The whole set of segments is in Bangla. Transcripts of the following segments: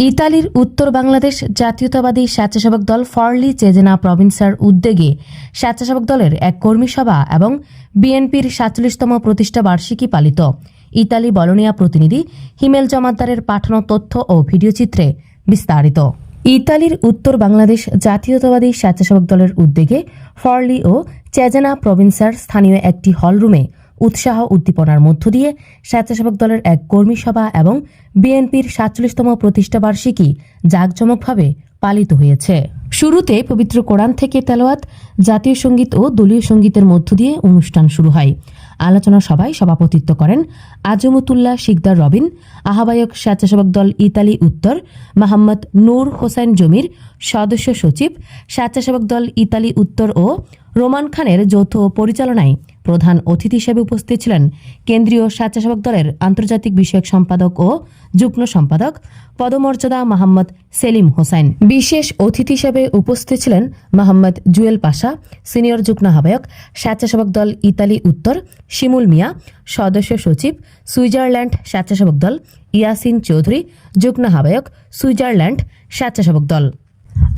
ইতালির উত্তর বাংলাদেশ জাতীয়তাবাদী স্বেচ্ছাসেবক দল ফরলি চেজেনা প্রভিন্সার উদ্যোগে স্বেচ্ছাসেবক দলের এক কর্মী সভা এবং বিএনপির সাতচল্লিশতম প্রতিষ্ঠা বার্ষিকী পালিত। ইতালি বলনিয়া প্রতিনিধি হিমেল জমাদ্দারের পাঠানো তথ্য ও ভিডিওচিত্রে বিস্তারিত। ইতালির উত্তর বাংলাদেশ জাতীয়তাবাদী স্বেচ্ছাসেবক দলের উদ্যোগে ফরলি ও চেজেনা প্রভিন্সার স্থানীয় একটি হলরুমে উৎসাহ উদ্দীপনার মধ্য দিয়ে স্বেচ্ছাসেবক দলের এক কর্মী সভা এবং বিএনপির সাতচল্লিশতম প্রতিষ্ঠাবার্ষিকী জাঁকজমকভাবে পালিত হয়েছে। শুরুতে পবিত্র কোরআন থেকে তেলাওয়াত, জাতীয় সংগীত ও দলীয় সঙ্গীতের মধ্য দিয়ে অনুষ্ঠান শুরু হয়। আলোচনা সভায় সভাপতিত্ব করেন আজমতুল্লাহ শিকদার রবিন, আহ্বায়ক স্বেচ্ছাসেবক দল ইতালি উত্তর, মোহাম্মদ নূর হোসেন জমির সদস্য সচিব, স্বেচ্ছাসেবক দল ইতালি উত্তর ও রোমান খানের যৌথ পরিচালনায় প্রধান অতিথি হিসেবে উপস্থিত ছিলেন কেন্দ্রীয় স্বেচ্ছাসেবক দলের আন্তর্জাতিক বিষয়ক সম্পাদক ও যুগ্ম সম্পাদক পদমর্যাদা মোহাম্মদ সেলিম হোসেন। বিশেষ অতিথি হিসেবে উপস্থিত ছিলেন মোহাম্মদ জুয়েল পাশা, সিনিয়র যুগ্ম আহ্বায়ক, স্বেচ্ছাসেবক দল ইতালি উত্তর, শিমুল মিয়া, সদস্য সচিব, সুইজারল্যান্ড স্বেচ্ছাসেবক দল ইয়াসিন চৌধুরী, যুগ্ম আহ্বায়ক, সুইজারল্যান্ড স্বেচ্ছাসেবক দল।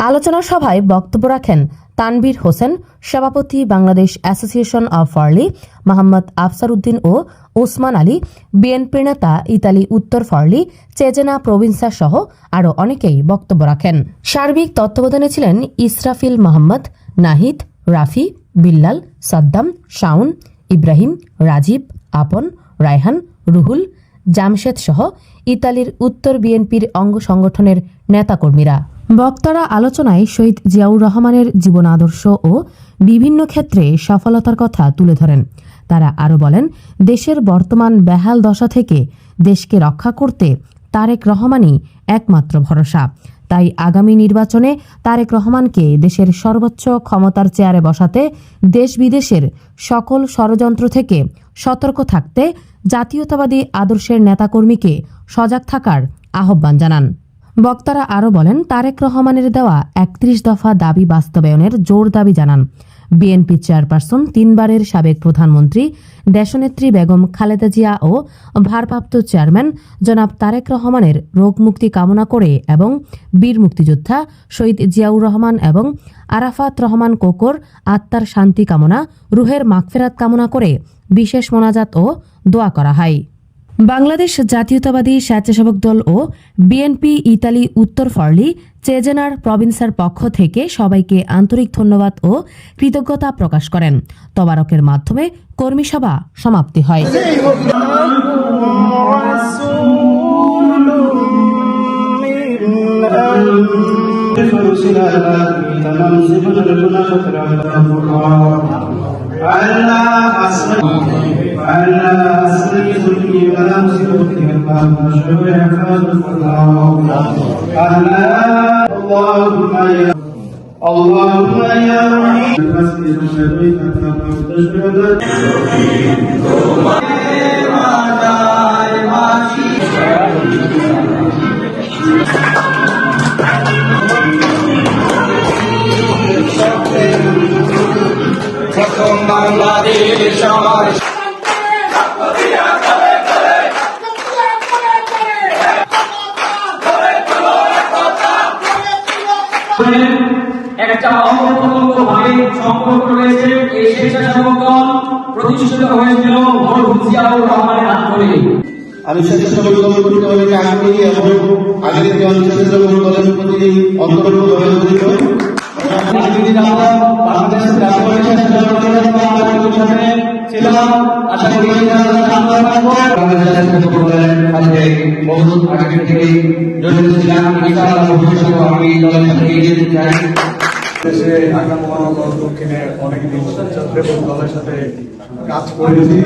আলোচনা সভায় বক্তব্য রাখেন তানভীর হোসেন, সভাপতি Bangladesh association of Forli, Mohammad Afsar Uddin ও ওসমান আলী বিএনপি নেতা ইতালি উত্তর ফার্লি, চেজেনা প্রভিন্সা সহ আরও অনেকেই বক্তব্য রাখেন। সার্বিক তত্ত্বাবধানে ছিলেন ইসরাফিল মোহাম্মদ নাহিদ, রাফি, বিল্লাল, সাদ্দাম শাউন ইব্রাহিম, রাজীব, আপন, রায়হান, রুহুল, জামশেদ সহ ইতালির উত্তর বিএনপির অঙ্গ সংগঠনের নেতাকর্মীরা। বক্তারা আলোচনায় শহীদ জিয়াউর রহমানের জীবন আদর্শ ও বিভিন্ন ক্ষেত্রে সফলতার কথা তুলে ধরেন। তারা আরও বলেন, দেশের বর্তমান বেহাল দশা থেকে দেশকে রক্ষা করতে তারেক রহমানই একমাত্র ভরসা। তাই আগামী নির্বাচনে তারেক রহমানকে দেশের সর্বোচ্চ ক্ষমতার চেয়ারে বসাতে দেশ বিদেশের সকল ষড়যন্ত্র থেকে সতর্ক থাকতে জাতীয়তাবাদী আদর্শের নেতাকর্মীকে সজাগ থাকার আহ্বান জানান। বক্তারা আরও বলেন, তারেক রহমানের দেওয়া একত্রিশ দফা দাবি বাস্তবায়নের জোর দাবি জানান। বিএনপি চেয়ারপারসন তিনবারের সাবেক প্রধানমন্ত্রী দেশনেত্রী বেগম খালেদা জিয়া ও ভারপ্রাপ্ত চেয়ারম্যান জনাব তারেক রহমানের রোগ মুক্তি কামনা করে এবং বীর মুক্তিযোদ্ধা শহীদ জিয়াউর রহমান এবং আরাফাত রহমান কোকর আত্মার শান্তি কামনা, রুহের মাগফেরাত কামনা করে বিশেষ মোনাজাত ও দোয়া করা হয়। বাংলাদেশ জাতীয়তাবাদী স্বেচ্ছাসেবক দল ও বিএনপি ইতালি উত্তর ফরলি চেজেনার প্রভিন্সার পক্ষ থেকে সবাইকে আন্তরিক ধন্যবাদ ও কৃতজ্ঞতা প্রকাশ করেন। তবারকের মাধ্যমে কর্মী সভা সমাপ্তি হয়। ألا أصل ألا أصل ظلمي ولا مسلمتي الله مشروع يحفظ الله ألا اللهم يا اللهم يا رحيم. المسجد الشريف أنت একটা অঙ্গভাবে সম্পর্ক রয়েছে এই স্বেচ্ছাসেবক দল প্রতিষ্ঠিত হয়েছিল জিয়াউর রহমানের হাত ধরে। আমি স্বেচ্ছাসেবক দল এবং আগের যে স্বেচ্ছাসেবক দলের প্রতি অন্তর্ভুক্ত হয়ে উঠেছিল আমরা বাংলাদেশ জাতীয় স্বেচ্ছাসেবক দলের মহাসচিবের সাথে ছিলাম। আশা করি আমরা বাংলাদেশ স্বেচ্ছাসেবক দলের সাথে বহু আগে থেকে জড়িত ছিলাম। ইনশাআল্লাহ ভবিষ্যতে আমি দলের সাথে এগিয়ে যেতে চাই। দেশে ঢাকা মহানগর দক্ষিণে অনেকদিন স্বেচ্ছাসেবক দলের সাথে কাজ করেছি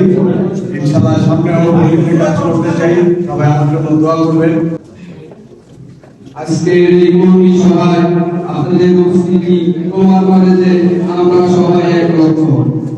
ইনশাল্লাহ সামনেও বিভিন্ন কাজ করতে চাই। সবাই আমার জন্য দোয়া করবেন। আজকের এই কর্মী সভায় আপনাদের উপস্থিতি প্রমাণ করে যে আমরা সবাই এক লক্ষ্য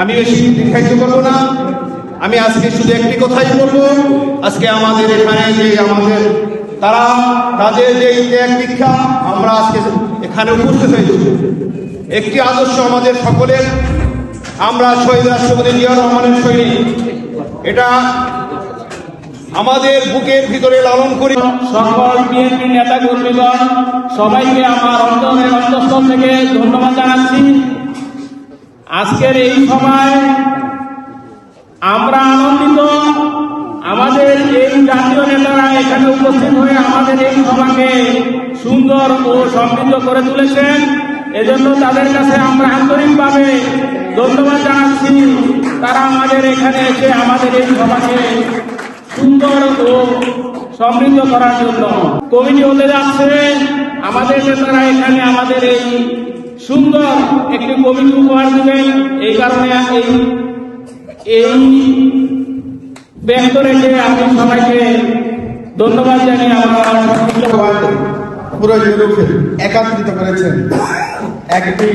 আমি বেশি দীর্ঘায়িত করব না। আমি আজকে শুধু একটি কথাই বলব। আজকে আমাদের এখানে যে আমাদের তারা তাদের যে ত্যাগ দীক্ষা আমরা আজকে এখানে উপস্থিত হয়েছি একটি আদর্শ আমাদের সকলের। আমরা শহীদ রাষ্ট্রপতি জিয়া রহমানের সৈনিক। এটা আমাদের বুকের ভিতরে লালন করি। সকল বিএনপি নেতা কর্মীগণ, সবাইকে আমার অন্তরের অন্তঃস্থল থেকে ধন্যবাদ জানাচ্ছি। আজকের এই সময় আমরা আনন্দিত। আমাদের এই জাতীয় নেতারা এখানে উপস্থিত হয়ে আমাদের এই সভাকে সুন্দর ও সমৃদ্ধ করে তুলেছেন। এজন্য তাদের কাছে আমরা আন্তরিকভাবে ধন্যবাদ জানাচ্ছি। তারা আমাদের এখানে এসে আমাদের এই সভাকে সুন্দর ও সমৃদ্ধ করার জন্য কমিটি হতে যাচ্ছে। আমাদের নেতারা এখানে আমাদের এই সুন্দর একটি কমিটি উপহার দেবেন এই কারণে এই এই ব্যক্ত রেখে আমি সবাইকে ধন্যবাদ জানিয়ে আমার পুরো ইউরোপে একাত্রিত করেছেন। একটি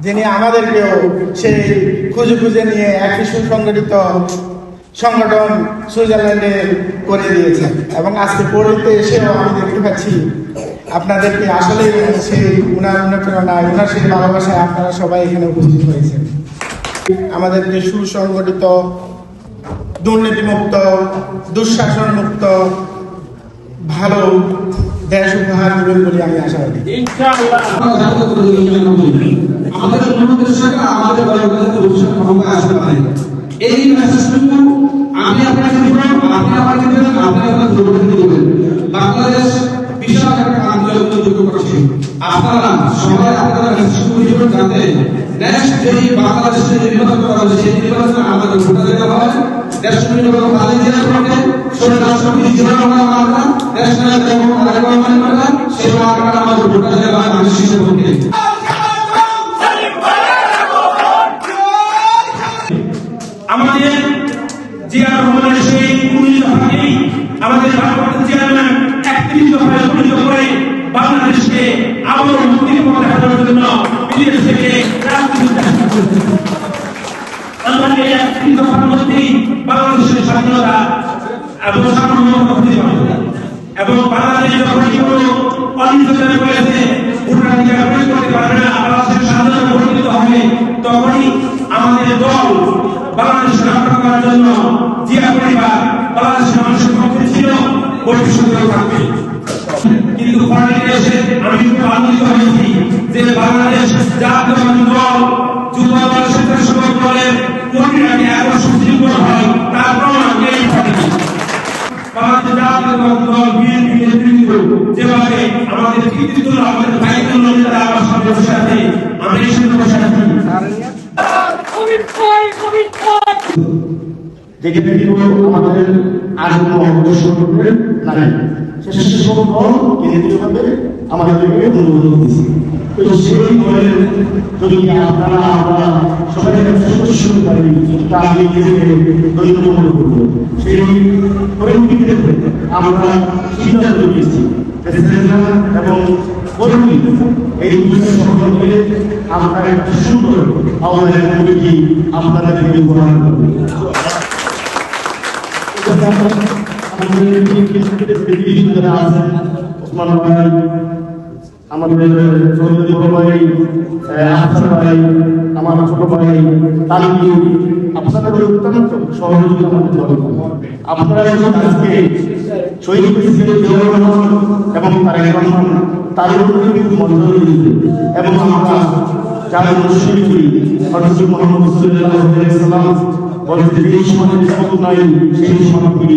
যিনি আমাদেরকেও সেই খুঁজে খুঁজে নিয়ে একটি সুসংগঠিত সংগঠন সুইজারল্যান্ডে করে দিয়েছেন এবং আজকে পড়তে এসেও আমি দেখতে পাচ্ছি, আপনাদেরকে আসলে সেই উনার অনুপ্রেরণায়, উনার সেই ভালোবাসায় আপনারা সবাই এখানে উপস্থিত হয়েছেন। আমাদেরকে সুসংগঠিত, দুর্নীতিমুক্ত দুঃশাসন মুক্ত ভালো দেশ উপহার দেবেন বলে আমি করি আমাদের আমাদের এই মেসেজটুকু আমি আপনাকে দিব, আপনি আমাকে দেবেন, আপনি আপনার দুর্নীতি দেবেন। বাংলাদেশ বিশাল একটা আন্দোলন যোগ্য করছে আপনারা সবাই আপনারা মেসেজটুকু দিবেন যাতে নেক্সট যেই বাংলাদেশে নির্বাচন করা হবে সেই নির্বাচনে আমাদের ভোটার দিতে হয়। দেশ নির্বাচন দেওয়া হবে শরীর রাষ্ট্রপতি জিয়া রহমান আমরা দেশ নায়ক এবং রহমান আমরা সেই মার্কাটা আমাদের ভোটার দেওয়া হয়। মধ্যেই বাংলাদেশের স্বাধীনতা এবং সার্বভৌমত্ব পাবো এবং বাংলাদেশ যখন কোনো অনির্বাচনে রয়েছে ভোটাধিকার প্রয়োগ করতে পারবে না, বাংলাদেশের স্বাধীনতা বর্ণিত হবে, তখনই আমাদের দল বাংলাদেশ রক্ষা করার জন্য জিয়া পরিবার বাংলাদেশের মানুষের পক্ষে ছিল থাকবে। কিন্তু এসে আমি আনন্দিত হয়েছি যে বাংলাদেশ জাতীয়বাদী দল যুব দল স্বেচ্ছাসেবক দলের কর্মীরা এত সুশৃঙ্খল হয় তার প্রমাণ এই ঘটনা বাংলাদেশ জাতীয়তাবাদী দল বিএনপি নেতৃত্ব যেভাবে আমাদের কৃতিত্ব আমাদের দায়িত্ব নেতারা আমার সামনে বসে আছে আমরা এই সামনে বসে আছি। যেখানে কিন্তু আমাদের আর কোনো অগ্রসর করবে নাই স্বেচ্ছাসেবক দল কেন্দ্রীয়ভাবে আমাদেরকে অনুমোদন দিয়েছে। তো সেই দলের যদি আমরা সবাই সদস্য পারি, তা আমি নিজেকে দৈন্য মনে করব। সেই আমরা এবং কর্মী এই দুটো সকল মিলে আমরা একটা সুন্দর আমাদের কমিটি আপনাদেরকে উপহার করব। আমাদের ভাই আহসান ভাই আমার ছোট ভাই তালিম আপনাদের অত্যন্ত সহযোগিতা আমাদের আপনারা যখন এবং তারেক রহমান তাদের উপরে কিন্তু এবং আমরা যারা করি হযরত সেই সমাজ করি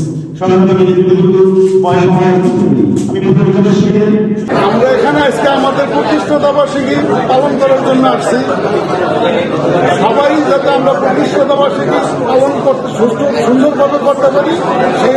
আমরা এখানে আজকে আমাদের প্রতিষ্ঠাতা বার্ষিকী পালন করার জন্য আসছি। সবাই যাতে আমরা প্রতিষ্ঠাতা বার্ষিকী পালন করতে সুন্দরভাবে করতে পারি, সেই